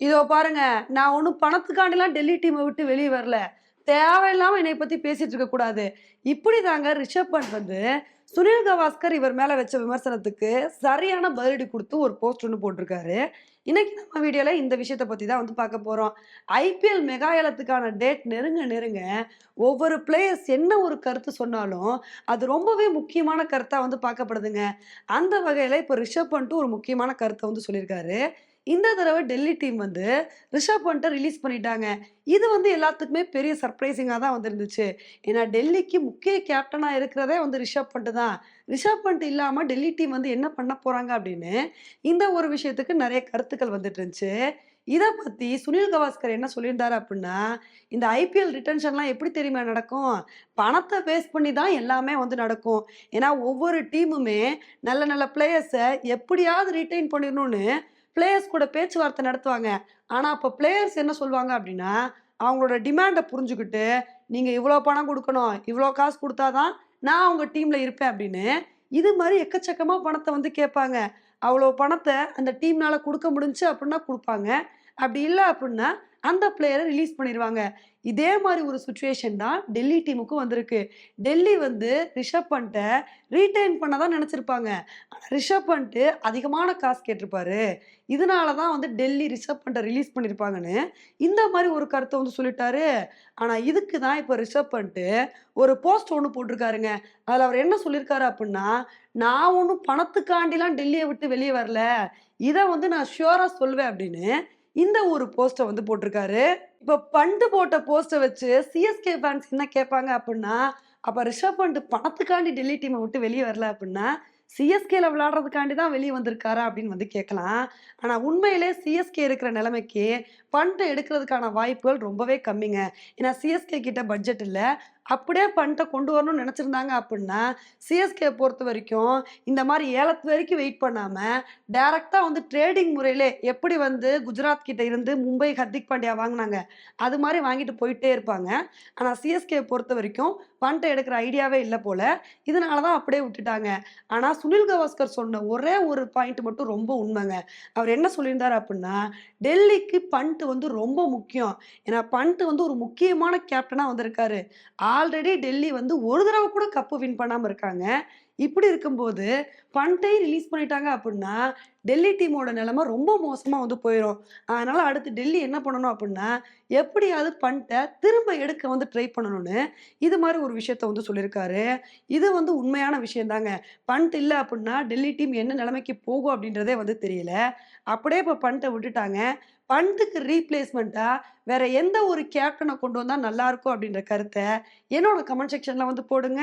இதோ பாருங்க நான் ஒன்றும் பணத்துக்காண்டிலாம் டெல்லி டீமை விட்டு வெளியே வரல. தேவையில்லாம என்னை பத்தி பேசிட்டு இருக்க கூடாது. இப்படி தாங்க ரிஷப் பண்ட் வந்து சுனில் கவாஸ்கர் இவர் மேல வச்ச விமர்சனத்துக்கு சரியான பதிலடி கொடுத்து ஒரு போஸ்ட் ஒன்று போட்டிருக்காரு. இன்னைக்கு நம்ம வீடியோல இந்த விஷயத்த பத்தி தான் வந்து பார்க்க போறோம். ஐபிஎல் மெகா ஏலத்துக்கான டேட் நெருங்க நெருங்க ஒவ்வொரு பிளேயர்ஸ் என்ன ஒரு கருத்து சொன்னாலும் அது ரொம்பவே முக்கியமான கருத்தா வந்து பார்க்கப்படுதுங்க. அந்த வகையில இப்போ ரிஷப் பண்ட்டு ஒரு முக்கியமான கருத்தை வந்து சொல்லியிருக்காரு. இந்த தடவை டெல்லி டீம் வந்து ரிஷப் பண்ட்டை ரிலீஸ் பண்ணிட்டாங்க. இது வந்து எல்லாத்துக்குமே பெரிய சர்ப்ரைசிங்காக தான் வந்துருந்துச்சு. ஏன்னா டெல்லிக்கு முக்கிய கேப்டனாக இருக்கிறதே வந்து ரிஷப் பண்ட்டு தான். ரிஷப் பண்ட் இல்லாமல் டெல்லி டீம் வந்து என்ன பண்ண போகிறாங்க அப்படின்னு இந்த ஒரு விஷயத்துக்கு நிறைய கருத்துக்கள் வந்துட்டு இருந்துச்சு. இதை பற்றி சுனில் கவாஸ்கர் என்ன சொல்லியிருந்தாரு அப்படின்னா இந்த ஐபிஎல் ரிட்டன்ஷன்லாம் எப்படி தெரியுமா நடக்கும்? பணத்தை பேஸ் பண்ணி தான் எல்லாமே வந்து நடக்கும். ஏன்னா ஒவ்வொரு டீமுமே நல்ல நல்ல பிளேயர்ஸை எப்படியாவது ரிட்டைன் பண்ணிடணும்னு பிளேயர்ஸ் கூட பேச்சுவார்த்தை நடத்துவாங்க. ஆனால் அப்போ பிளேயர்ஸ் என்ன சொல்லுவாங்க அப்படின்னா அவங்களோட டிமாண்டை புரிஞ்சுக்கிட்டு நீங்கள் இவ்வளோ பணம் கொடுக்கணும் இவ்வளோ காசு கொடுத்தாதான் நான் அவங்க டீமில் இருப்பேன் அப்படின்னு இது மாதிரி எக்கச்சக்கமாக பணத்தை வந்து கேட்பாங்க. அவ்வளோ பணத்தை அந்த டீம்னால் கொடுக்க முடிஞ்சு அப்படின்னா கொடுப்பாங்க. அப்படி இல்லை அப்படின்னா அந்த பிளேயரை ரிலீஸ் பண்ணிடுவாங்க இதே மாதிரி ஒரு சுச்சுவேஷன் தான் டெல்லி டீமுக்கும் வந்திருக்கு. டெல்லி வந்து ரிஷப் பண்ட்டை ரீட்டைன் பண்ண தான் நினச்சிருப்பாங்க. ஆனால் ரிஷப் பண்ணிட்டு அதிகமான காசு கேட்டிருப்பாரு. இதனால தான் வந்து டெல்லி ரிஷப் பண்ட்டை ரிலீஸ் பண்ணியிருப்பாங்கன்னு இந்த மாதிரி ஒரு கருத்தை வந்து சொல்லிட்டாரு. ஆனால் இதுக்கு தான் இப்போ ரிஷப் பண்ணிட்டு ஒரு போஸ்ட் ஒன்று போட்டிருக்காருங்க. அதில் அவர் என்ன சொல்லியிருக்காரு அப்படின்னா நான் ஒன்றும் பணத்துக்காண்டிலாம் டெல்லியை விட்டு வெளியே வரல. இதை வந்து நான் ஷியோராக சொல்வேன் அப்படின்னு இந்த ஒரு போஸ்ட்டை வந்து போட்டிருக்காரு. இப்போ பண்டு போட்ட போஸ்ட்டை வச்சு சிஎஸ்கே ஃபேன்ஸ் என்ன கேட்பாங்க அப்படின்னா அப்போ ரிஷப் பண்ட் பணத்துக்காண்டி டெல்லி டீமை விட்டு வெளியே வரல அப்படின்னா சிஎஸ்கேல விளையாடுறதுக்காண்டி தான் வெளியே வந்திருக்காரா அப்படின்னு வந்து கேட்கலாம். ஆனால் உண்மையிலே சிஎஸ்கே இருக்கிற நிலைமைக்கு பண்டை எடுக்கிறதுக்கான வாய்ப்புகள் ரொம்பவே கம்மிங்க. ஏன்னா சிஎஸ்கே கிட்ட பட்ஜெட் இல்லை. அப்படியே பண்ட்டை கொண்டு வரணும்னு நினச்சிருந்தாங்க அப்படின்னா சிஎஸ்கே பொறுத்த வரைக்கும் இந்த மாதிரி ஏலத்து வரைக்கும் வெயிட் பண்ணாமல் டைரெக்டாக வந்து ட்ரேடிங் முறையிலே எப்படி வந்து குஜராத் கிட்ட இருந்து மும்பை ஹர்திக் பாண்டியா வாங்கினாங்க அது மாதிரி வாங்கிட்டு போயிட்டே இருப்பாங்க. ஆனால் சிஎஸ்கே பொறுத்த வரைக்கும் பண்ட்டை எடுக்கிற ஐடியாவே இல்லை போல. இதனால தான் அப்படியே விட்டுட்டாங்க. ஆனால் சுனில் கவாஸ்கர் சொன்ன ஒரே ஒரு பாயிண்ட் மட்டும் ரொம்ப உண்மைங்க. அவர் என்ன சொல்லியிருந்தார் அப்படின்னா டெல்லிக்கு பண்ட்டு வந்து ரொம்ப முக்கியம். ஏன்னா பண்ட்டு வந்து ஒரு முக்கியமான கேப்டனாக வந்திருக்காரு. ஆல்ரெடி டெல்லி வந்து ஒரு தடவை கூட கப்பு வின் பண்ணாமல் இருக்காங்க. இப்படி இருக்கும்போது பண்டை ரிலீஸ் பண்ணிட்டாங்க அப்படின்னா டெல்லி டீமோட நிலைமை ரொம்ப மோசமாக வந்து போயிடும் அதனால் அடுத்து டெல்லி என்ன பண்ணணும் அப்படின்னா எப்படியாவது பண்ட்டை திரும்ப எடுக்க வந்து ட்ரை பண்ணணும்னு இது மாதிரி ஒரு விஷயத்த வந்து சொல்லியிருக்காரு இது வந்து உண்மையான விஷயந்தாங்க. பண்ட் இல்லை அப்படின்னா டெல்லி டீம் என்ன நிலைமைக்கு போகும் அப்படின்றதே வந்து தெரியல. அப்படியே இப்போ பண்ட்டை விட்டுட்டாங்க. பண்ட்டுக்கு ரீப்ளேஸ்மெண்ட்டாக வேற எந்த ஒரு கேப்டனை கொண்டு வந்தால் நல்லாயிருக்கும் அப்படின்ற கருத்தை என்னோட கமெண்ட் செக்ஷனில் வந்து போடுங்க.